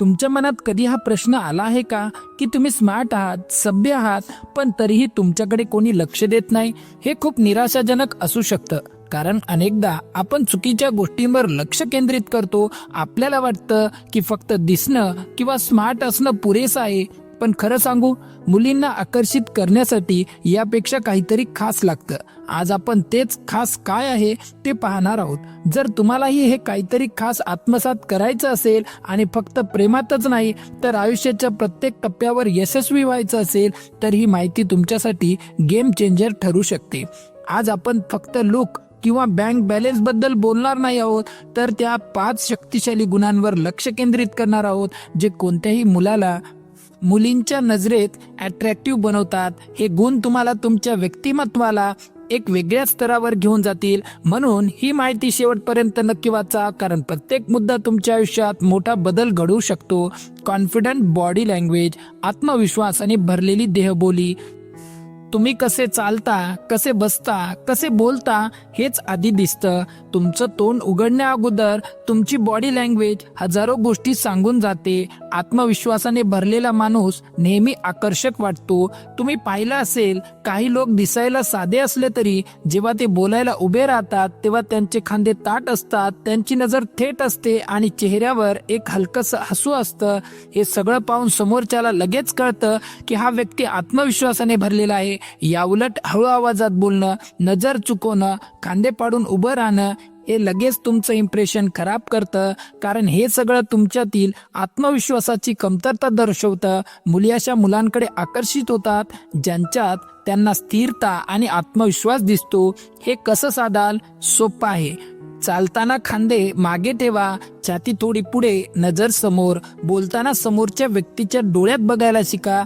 तुमच्या मनात कधी हा प्रश्न आला आहे का? की तुम्ही स्मार्ट आहात सभ्य आहात पण तरीही तुमच्याकडे कोणी लक्ष देत नाही? हे खूप निराशाजनक असू शकतं. कारण अनेकदा आपण चुकीच्या गोष्टींवर लक्ष केंद्रित करतो. आपल्याला वाटतं की फक्त दिसणं किंवा स्मार्ट असणं पुरेसं आहे. पण खरं सांगू मुलींना आकर्षित करण्यासाठी यापेक्षा काहीतरी खास लागतं. आज आपण तेच खास काय आहे ते पाहणार आहोत. जर तुम्हालाही हे काहीतरी खास आत्मसात करायचं असेल आणि फक्त प्रेमातच नाही तर आयुष्याच्या प्रत्येक टप्प्यावर यशस्वी व्हायचं असेल तर ही माहिती तुमच्यासाठी गेम चेंजर ठरू शकते. आज आपण फक्त लुक किंवा बँक बॅलन्सबद्दल बोलणार नाही आहोत तर त्या पाच शक्तिशाली गुणांवर लक्ष केंद्रित करणार आहोत जे कोणत्याही मुलाला मुलींच्या नजरेत अट्रॅक्टिव्ह बनवतात. हे गुण तुम्हाला तुमच्या व्यक्तिमत्वाला एक वेगळ्या स्तरावर घेऊन जातील. म्हणून ही माहिती शेवटपर्यंत नक्की वाचा कारण प्रत्येक मुद्दा तुमच्या आयुष्यात मोठा बदल घडवू शकतो. कॉन्फिडंट बॉडी लँग्वेज आत्मविश्वास आणि भरलेली देहबोली. तुम्ही कसे चालता कसे बसता कसे बोलता हेच आधी दिसतं. तुमचं तोंड उघडण्या अगोदर तुमची बॉडी लँग्वेज हजारो गोष्टी सांगून जाते. आत्मविश्वासाने भरलेला माणूस नेहमी आकर्षक वाटतो. तुम्ही पाहिलं असेल काही लोक दिसायला साधे असले तरी जेव्हा ते बोलायला उभे राहतात तेव्हा त्यांचे खांदे ताट असतात त्यांची नजर थेट असते आणि चेहऱ्यावर एक हलकस हसू असतं. हे सगळं पाहून समोरच्याला लगेच कळतं की हा व्यक्ती आत्मविश्वासाने भरलेला आहे. याउलट हळू आवाजात बोलणं नजर चुकवणं खांदे पाडून उभं राहणं हे लगेच तुमचं इम्प्रेशन खराब करतं. कारण हे सगळं तुमच्यातील आत्मविश्वासाची कमतरता दर्शवतं. मुली अशा मुलांकडे आकर्षित होतात ज्यांच्यात त्यांना स्थिरता आणि आत्मविश्वास दिसतो. हे कसं साधाल? सोपं आहे. चालताना खांदे मागे ठेवा छाती थोडी पुढे नजर समोर. बोलताना समोरच्या व्यक्तीच्या डोळ्यात बघायला शिका.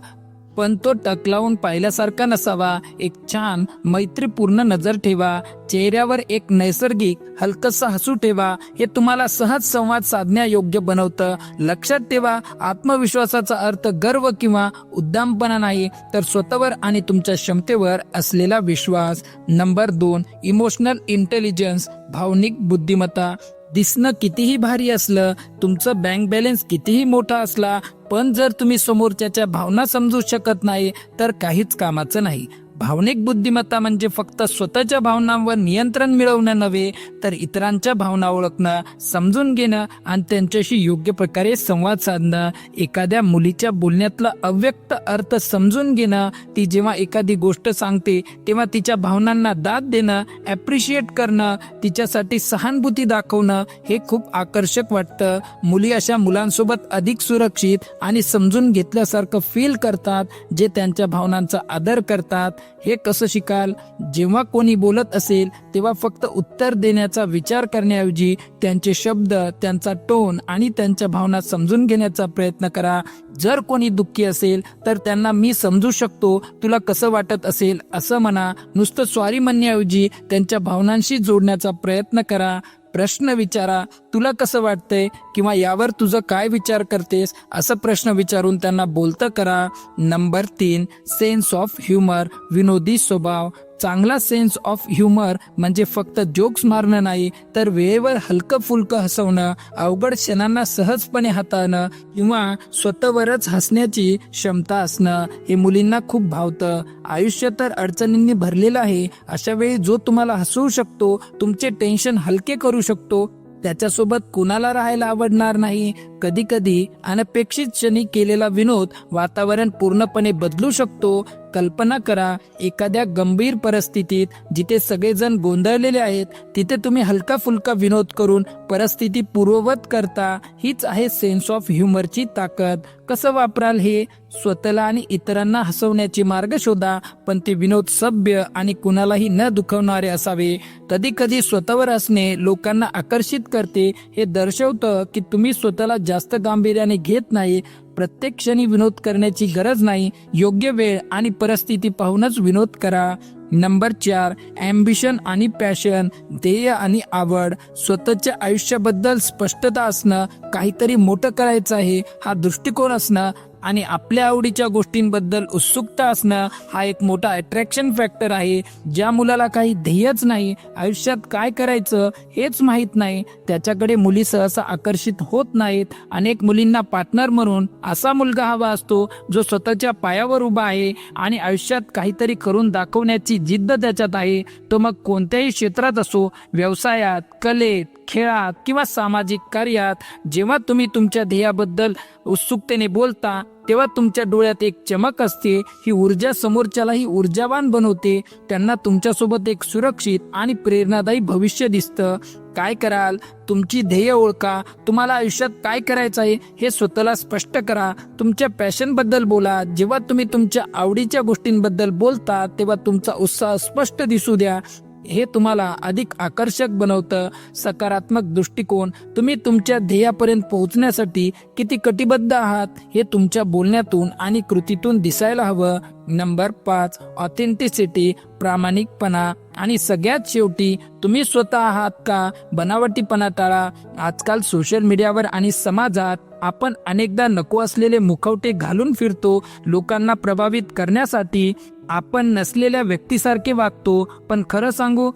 पण तो टकलावून पाहिल्यासारखा नसावा. एक छान मैत्रीपूर्ण नजर ठेवा. चेहऱ्यावर एक नैसर्गिक हलकसा हसू ठेवा. हे तुम्हाला सहज संवाद साधण्यायोग्य बनवतं. लक्षात ठेवा आत्मविश्वासाचा अर्थ गर्व किंवा उद्दामपणा नाही तर स्वतःवर आणि तुमच्या क्षमतेवर असलेला विश्वास. नंबर दोन इमोशनल इंटेलिजन्स भावनिक बुद्धिमत्ता. दिसणं कितीही भारी असलं तुमचं बँक बॅलन्स कितीही मोठा असला पण जर तुम्ही समोरच्याच्या भावना समजू शकत नाही तर काहीच कामाचं नाही. भावनिक बुद्धिमत्ता म्हणजे फक्त स्वतःच्या भावनांवर नियंत्रण मिळवणं नव्हे तर इतरांच्या भावना ओळखणं समजून घेणं आणि त्यांच्याशी योग्य प्रकारे संवाद साधणं एखाद्या मुलीच्या बोलण्यातला अव्यक्त अर्थ समजून घेणं ती जेव्हा एखादी गोष्ट सांगते तेव्हा तिच्या भावनांना दाद देणं ॲप्रिशिएट करणं तिच्यासाठी सहानुभूती दाखवणं हे खूप आकर्षक वाटतं. मुली अशा मुलांसोबत अधिक सुरक्षित आणि समजून घेतल्यासारखं फील करतात जे त्यांच्या भावनांचा आदर करतात. हे कसं शिकाल? जेव्हा कोणी बोलत असेल तेव्हा फक्त उत्तर देण्याचा विचार करण्याऐवजी त्यांचे शब्द त्यांचा टोन आणि त्यांच्या भावना समजून घेण्याचा प्रयत्न करा. जर कोणी दुःखी असेल तर त्यांना मी समजू शकतो तुला कसं वाटत असेल असं म्हणा. नुसतं स्वारी म्हणण्याऐवजी त्यांच्या भावनांशी जोडण्याचा प्रयत्न करा. प्रश्न विचारा तुला कसं वाटतंय? किंवा यावर तुझं काय विचार करतेस? असं प्रश्न विचारून त्यांना बोलतं करा. नंबर तीन सेन्स ऑफ ह्युमर विनोदी स्वभाव. चांगला सेन्स ऑफ ह्युमर म्हणजे फक्त जोक्स मारणं नाही तर वेळेवर हलकं फुलकं हसवणं अवघड क्षणांना सहजपणे हाताळणं किंवा स्वतःवरच हसण्याची क्षमता असणं हे मुलींना खूप भावतं. आयुष्य तर अडचणींनी भरलेलं आहे. अशा वेळी जो तुम्हाला हसवू शकतो तुमचे टेन्शन हलके करू शकतो. त्याच्यासोबत कुणाला राहायला आवडणार नाही? कधी कधी अनपेक्षित क्षणी केलेला विनोद वातावरण पूर्णपणे बदलू शकतो. कल्पना करा एखाद्या गंभीर परिस्थितीत जिथे सगळेजण गोंधळलेले आहेत तिथे तुम्ही हलका फुलका विनोद करून परिस्थिती पूर्ववत करता. हीच आहे सेन्स ऑफ ह्युमरची ताकद. कसं वापराल हे? स्वतःला आणि इतरांना हसवण्याचे मार्ग शोधा पण ते विनोद सभ्य आणि कुणालाही न दुखवणारे असावे. कधी कधी स्वतःवर असणे लोकांना आकर्षित करते. हे दर्शवतं की तुम्ही स्वतःला जास्त गांभीर्याने घेत नाही प्रत्येक क्षणी विनोद करण्याची गरज नाही योग्य वेळ आणि परिस्थिती पाहूनच विनोद करा. नंबर चार ॲम्बिशन आणि पॅशन ध्येय आणि आवड स्वतःच्या आयुष्याबद्दल स्पष्टता असणं काहीतरी मोठं करायचं आहे हा दृष्टिकोन असणं आणि आपल्या आवडीच्या गोष्टींबद्दल उत्सुकता असणं हा एक मोठा अट्रॅक्शन फॅक्टर आहे ज्या मुलाला काही ध्येयच नाही आयुष्यात काय करायचं हेच माहीत नाही त्याच्याकडे मुली सहसा आकर्षित होत नाहीत. अनेक मुलींना पार्टनर म्हणून असा मुलगा हवा असतो जो स्वतःच्या पायावर उभा आहे आणि आयुष्यात काहीतरी करून दाखवण्याची जिद्द त्याच्यात आहे. तो मग कोणत्याही क्षेत्रात असो व्यवसायात कलेत खेळात किंवा सामाजिक कार्यात जेव्हा तुम्ही तुमच्या ध्येयाबद्दल उत्सुकतेने बोलता तेव्हा तुमच्या डोळ्यात एक चमक असते ही ऊर्जा समोरच्यालाही ऊर्जावान बनवते त्यांना तुमच्यासोबत एक सुरक्षित आणि प्रेरणादायी भविष्य दिसतं. काय कराल? तुमची ध्येय ओळखा. तुम्हाला आयुष्यात काय करायचं आहे हे स्वतःला स्पष्ट करा. तुमच्या पॅशनबद्दल बोला. जेव्हा तुम्ही तुमच्या आवडीच्या गोष्टींबद्दल बोलता तेव्हा तुमचा उत्साह स्पष्ट दिसू द्या. हे तुम्हाला अधिक आकर्षक बनवतं सकारात्मक दृष्टिकोन. तुम्ही तुमच्या ध्येयापर्यंत पोहोचण्यासाठी किती कटिबद्ध आहात हे तुमच्या बोलण्यातून आणि कृतीतून दिसायला हवं. नंबर पाच ऑथेंटिसिटी प्रामाणिकपणा. आणि सगळ्यात शेवटी तुम्ही स्वतः आहात का? बनावटीपणा टाळा. आजकाल सोशल मीडियावर आणि समाजात आपण अनेकदा नको असलेले मुखवटे घालून फिरतो लोकांना प्रभावित करण्यासाठी. आपण नसलेल्या व्यक्तीसारखे वागतो. पण खरं सांगू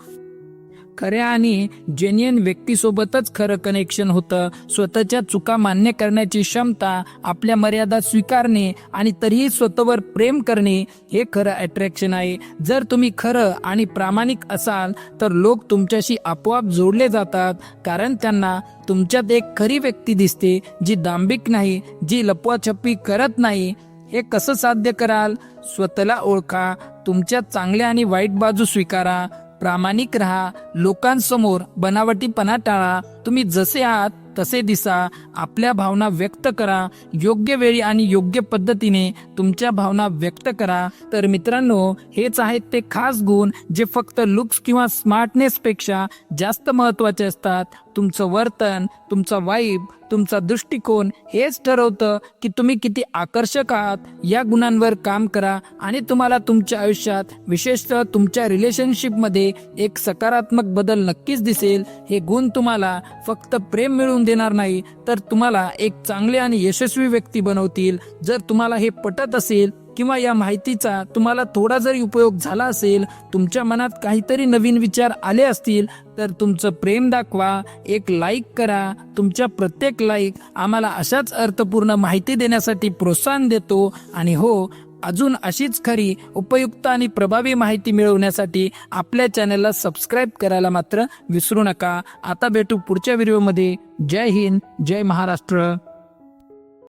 खऱ्या आणि जेन्युन व्यक्तीसोबतच खरं कनेक्शन होतं. स्वतःच्या चुका मान्य करण्याची क्षमता आपल्या मर्यादा स्वीकारणे आणि तरीही स्वतःवर प्रेम करणे हे खरं अट्रॅक्शन आहे. जर तुम्ही खरं आणि प्रामाणिक असाल तर लोक तुमच्याशी आपोआप जोडले जातात कारण त्यांना तुमच्यात एक खरी व्यक्ती दिसते जी दांभिक नाही जी लपवाछपी करत नाही. हे कसं साध्य कराल? स्वतःला ओळखा तुमच्या चांगल्या आणि वाईट बाजू स्वीकारा. प्रामाणिक राहा लोकांसमोर बनावटीपणा टाळा. तुम्ही जसे आहात तसे दिसा. आपल्या भावना व्यक्त करा. योग्य वेळी आणि योग्य पद्धतीने तुमच्या भावना व्यक्त करा. तर मित्रांनो हेच आहेत ते खास गुण जे फक्त लुक्स किंवा स्मार्टनेस पेक्षा जास्त महत्त्वाचे असतात. तुमचं वर्तन तुमचा वाईब तुमचा दृष्टिकोन हेच ठरवतं की तुम्ही किती आकर्षक आहात. या गुणांवर काम करा आणि तुम्हाला तुमच्या आयुष्यात विशेषतः तुमच्या रिलेशनशिपमध्ये एक सकारात्मक बदल नक्कीच दिसेल. हे गुण तुम्हाला फक्त प्रेम मिळवून देणार नाही तर तुम्हाला एक चांगले आणि यशस्वी व्यक्ती बनवतील. जर तुम्हाला हे पटत असेल किंवा या माहितीचा तुम्हाला थोडा जरी उपयोग झाला असेल तुमच्या मनात काहीतरी नवीन विचार आले असतील तर तुमचं प्रेम दाखवा एक लाईक करा. तुमच्या प्रत्येक लाईक आम्हाला अशाच अर्थपूर्ण माहिती देण्यासाठी प्रोत्साहन देतो. आणि हो अजून अशीच खरी उपयुक्त आणि प्रभावी माहिती मिळवण्यासाठी आपल्या चॅनलला सबस्क्राईब करायला मात्र विसरू नका. आता भेटू पुढच्या व्हिडिओमध्ये. जय हिंद जय महाराष्ट्र.